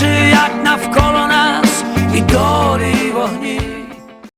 patrzy jak na wkolo nas i do